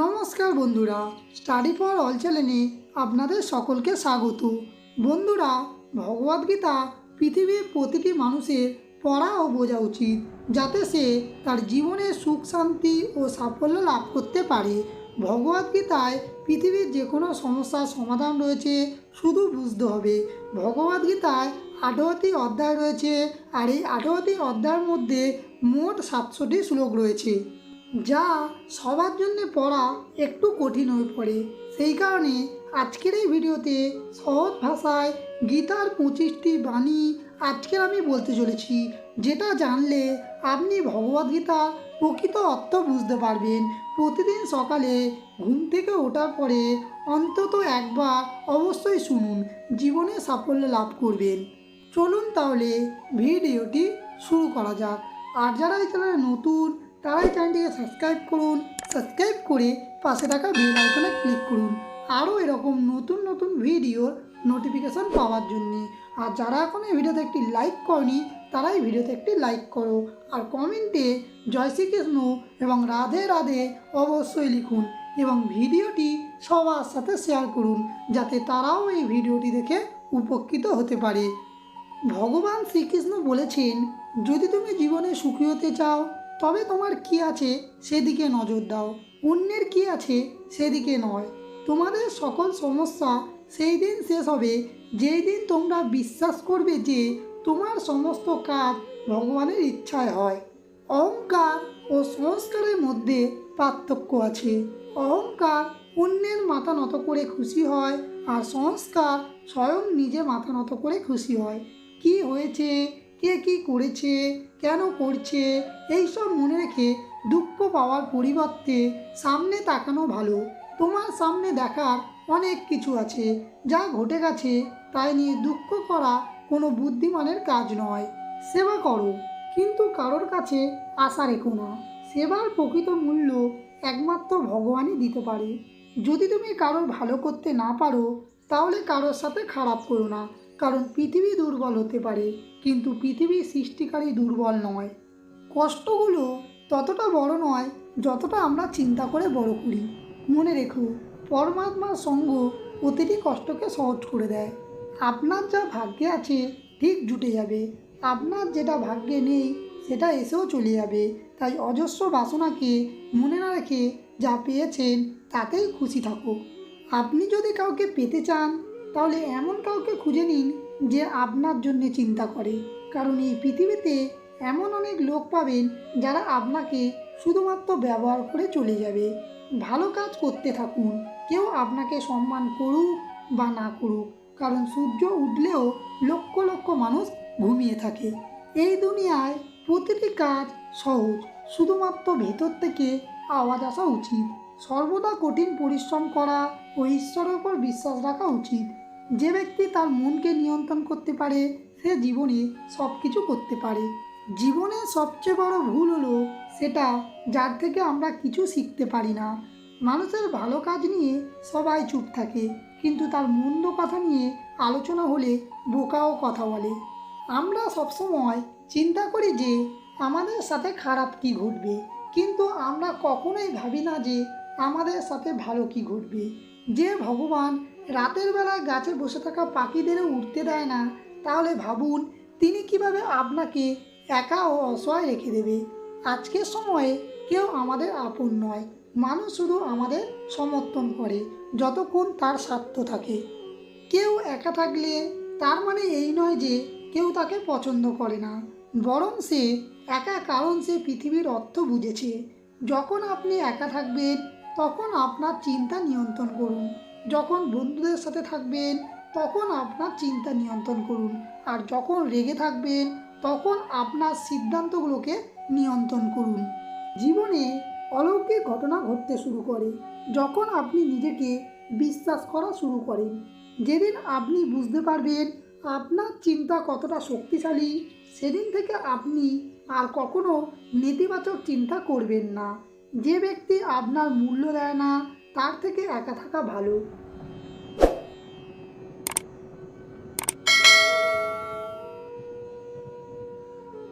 নমস্কার বন্ধুরা, study for all চ্যানেলে আপনাদের সকলকে স্বাগত। বন্ধুরা ভগবদ্গীতা পৃথিবীর প্রতিটি মানুষের পড়া ও বোঝা উচিত, যাতে সে তার জীবনে সুখ, শান্তি ও সাফল্য লাভ করতে পারে। ভগবদ্গীতায় পৃথিবীর যে কোনো সমস্যার সমাধান রয়েছে, শুধু বুঝতে হবে। ভগবদ্গীতায় আঠারোটি অধ্যায় রয়েছে, আর এই আঠারোটি অধ্যায়ের মধ্যে মোট সাতশোটি শ্লোক রয়েছে। যা সবার জন্য পড়া একটু কঠিন হয়ে পড়ে। সেই কারণে আজকের এই ভিডিওতে সহজ ভাষায় গীতার পঁচিশটি বাণী আজকের আমি বলতে চলেছি, যেটা জানলে আপনি ভগবদ্গীতার প্রকৃত অর্থ বুঝতে পারবেন। প্রতিদিন সকালে ঘুম থেকে ওঠার পরে অন্তত একবার অবশ্যই শুনুন, জীবনে সাফল্য লাভ করবেন। চলুন তাহলে ভিডিওটি শুরু করা যাক। আর যারা এই চ্যানেলে নতুন তারাই চ্যানেলটিকে সাবস্ক্রাইব করুন, সাবস্ক্রাইব করে পাশে থাকা বেল আইকনে ক্লিক করুন। আরও এরকম নতুন নতুন ভিডিওর নোটিফিকেশন পাওয়ার জন্যে। আর যারা এখন এই ভিডিওতে একটি লাইক করনি তারাই ভিডিওতে একটি লাইক করো। আর কমেন্টে জয় শ্রীকৃষ্ণ এবং রাধে রাধে অবশ্যই লিখুন এবং ভিডিওটি সবার সাথে শেয়ার করুন, যাতে তারাও এই ভিডিওটি দেখে উপকৃত হতে পারে। ভগবান শ্রীকৃষ্ণ বলেছেন, যদি তুমি জীবনে সুখী হতে চাও তবে তোমার কি আছে সেদিকে নজর দাও। অন্যের কি আছে সেদিকে নয়। তোমাদের সকল সমস্যা সেই দিন শেষ হবে। যেই দিন তোমরা বিশ্বাস করবে যে তোমার সমস্ত কাজ ভগবানের ইচ্ছায় হয়। অহংকার ও সংস্কারের মধ্যে পার্থক্য আছে। অহংকার অন্যের মাথা নত করে খুশি হয় আর সংস্কার স্বয়ং নিজে মাথা নত করে খুশি হয়। কি হয়েছে? কে কি করেছে? কেন করছে? এইসব মনে রেখে দুঃখ পাওয়ার পরিবর্তে সামনে তাকানো ভালো। তোমার সামনে দেখার অনেক কিছু আছে, যা ঘটে গেছে তাই নিয়ে দুঃখ করা কোনো বুদ্ধিমানের কাজ নয়। সেবা করো, কিন্তু কারোর কাছে আশা রেখো না। সেবার প্রকৃত মূল্য একমাত্র ভগবানই দিতে পারে। যদি তুমি কারোর ভালো করতে না পারো, তাহলে কারোর সাথে খারাপ করো না। কারণ পৃথিবী দুর্বল হতে পারে, কিন্তু পৃথিবীর সৃষ্টিকারী দুর্বল নয়। কষ্টগুলো ততটা বড় নয় যতটা আমরা চিন্তা করে বড় করি। মনে রেখো, পরমাত্মার সঙ্গ প্রতিটি কষ্টকে সহজ করে দেয়। আপনার যা ভাগ্যে আছে ঠিক জুটে যাবে। আপনার যেটা ভাগ্যে নেই, সেটা এসেও চলে যাবে। তাই অজস্র বাসনাকে মনে না রেখে যা পেয়েছেন তাতেই খুশি থাকুক। আপনি যদি কাউকে পেতে চান তাহলে এমন কাউকে খুঁজে নিন যে আপনার জন্যে চিন্তা করে। কারণ এই পৃথিবীতে এমন অনেক লোক পাবেন যারা আপনাকে শুধুমাত্র ব্যবহার করে চলে যাবে। ভালো কাজ করতে থাকুন। কেউ আপনাকে সম্মান করুক বা না করুক। কারণ সূর্য উঠলেও লক্ষ লক্ষ মানুষ ঘুমিয়ে থাকে। এই দুনিয়ায় প্রতিটি কাজ সহজ। শুধুমাত্র ভেতর থেকে আওয়াজ আসা উচিত। সর্বদা কঠিন পরিশ্রম করা ও ঈশ্বরের উপর বিশ্বাস রাখা উচিত। যে ব্যক্তি তার মনকে নিয়ন্ত্রণ করতে পারে, সে জীবনে সব কিছু করতে পারে। জীবনে সবচেয়ে বড় ভুল হলো সেটা যার থেকে আমরা কিছু শিখতে পারি না। মানুষের ভালো কাজ নিয়ে সবাই চুপ থাকে, কিন্তু তার মন্দ কথা নিয়ে আলোচনা হলে বোকাও কথা বলে। আমরা সবসময় চিন্তা করি যে আমাদের সাথে খারাপ কি ঘটবে, কিন্তু আমরা কখনোই ভাবি না যে আমাদের সাথে ভালো কি ঘটবে। যে ভগবান রাতের বেলায় গাছে বসে থাকা পাখিদেরও উঠতে দেয় না। তাহলে ভাবুন, তিনি কীভাবে আপনাকে একা ও অসহায় রেখে দেবে? আজকের সময়ে কেউ আমাদের আপন নয়। মানুষ শুধু আমাদের সমর্থন করে, যতক্ষণ তার স্বার্থ থাকে। কেউ একা থাকলে তার মানে এই নয় যে কেউ তাকে পছন্দ করে না। বরং সে একা, কারণ সে পৃথিবীর অর্থ বুঝেছে। যখন আপনি একা থাকবেন, তখন আপনার চিন্তা নিয়ন্ত্রণ করুন। যখন বন্ধুদের সাথে থাকবেন, তখন আপনার চিন্তা নিয়ন্ত্রণ করুন। আর যখন রেগে থাকবেন, তখন আপনার সিদ্ধান্তগুলোকে নিয়ন্ত্রণ করুন। জীবনে অলৌকিক ঘটনা ঘটতে শুরু করে, যখন আপনি নিজেকে বিশ্বাস করা শুরু করেন। যেদিন আপনি বুঝতে পারবেন আপনার চিন্তা কতটা শক্তিশালী, সেদিন থেকে আপনি আর কখনো নেতিবাচক চিন্তা করবেন না। যে ব্যক্তি আপনার মূল্য দেয় না তার থেকে একা থাকা ভালো।